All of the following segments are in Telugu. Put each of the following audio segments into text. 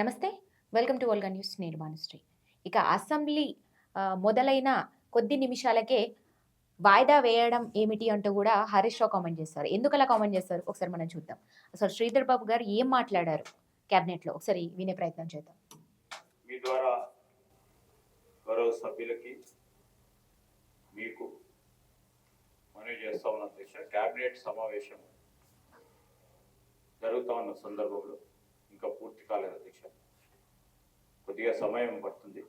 నమస్తే వెల్కమ్ టు ఓల్గా న్యూస్. నేను మానుశ్రీ ఇక అసెంబ్లీ మొదలైన కొద్ది నిమిషాలకే వాయిదా వేయడం ఏమిటి అంటూ కూడా హరీష్ రావు కామెంట్ చేస్తారు. ఎందుకు అలా కామెంట్ చేస్తారు? ఒకసారి మనం చూద్దాం. అసలు శ్రీధర్ బాబు గారు ఏం మాట్లాడారు క్యాబినెట్లో? ఒకసారి వినే ప్రయత్నం చేద్దాం. మీ ద్వారా గౌరవ సభ్యులకి మీకు మనవి చేస్తా ఉన్న అధ్యక్ష. కేబినెట్ సమావేశం జరుగుతా ఉన్న సందర్భంలో ఇంకా పూర్తి కాలేదు అధ్యక్ష కొద్దిగా సమయం పడుతుంది.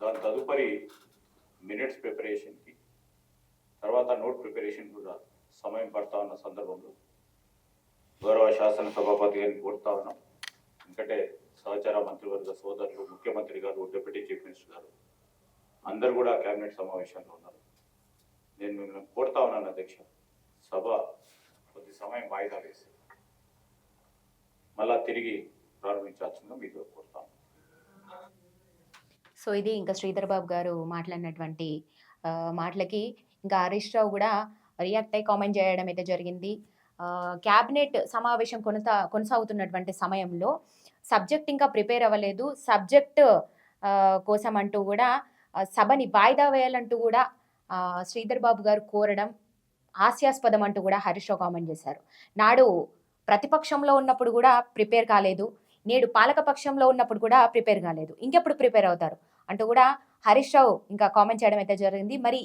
దాని తదుపరి మినిట్స్ ప్రిపరేషన్కి తర్వాత నోట్ ప్రిపరేషన్ కూడా సమయం పడతా ఉన్న సందర్భంలో గౌరవ శాసన సభాపతి గారిని కోరుతా ఉన్నాం. ఎందుకంటే సహచార మంత్రివర్గ సోదరులు ముఖ్యమంత్రి గారు డిప్యూటీ చీఫ్ మినిస్టర్ గారు అందరు కూడా కేబినెట్ సమావేశంలో ఉన్నారు. నేను మిమ్మల్ని కోరుతా ఉన్నాను అధ్యక్ష. సభ కొద్ది సమయం వాయిదా వేసి. మళ్ళా తిరిగి ప్రారంభించాల్సిందిగా మీకు కోరుతాను. సో ఇది ఇంకా శ్రీధర్ బాబు గారు మాట్లాడినటువంటి ఆ, మాటలకి ఇంకా హరీష్ రావు కూడా రియాక్ట్ అయి కామెంట్ చేయడం అయితే జరిగింది. ఆ, క్యాబినెట్ సమావేశం కొనసా కొనసాగుతున్నటువంటి సమయంలో సబ్జెక్ట్ ఇంకా ప్రిపేర్ అవ్వలేదు. సబ్జెక్ట్ ఆ, కోసం అంటూ కూడా సభని వాయిదా వేయాలంటూ కూడా శ్రీధర్ బాబు గారు కోరడం హాస్యాస్పదం అంటూ కూడా హరీష్ రావు కామెంట్ చేశారు. నాడు ప్రతిపక్షంలో ఉన్నప్పుడు కూడా ప్రిపేర్ కాలేదు. నేడు పాలకపక్షంలో ఉన్నప్పుడు కూడా ప్రిపేర్ కాలేదు. ఇంకెప్పుడు ప్రిపేర్ అవుతారు? అంటూ కూడా హరీష్ రావు ఇంకా కామెంట్ చేయడం అయితే జరిగింది. మరి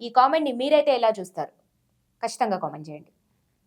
ఈ కామెంట్ని మీరైతే ఎలా చూస్తారు? ఖచ్చితంగా కామెంట్ చేయండి.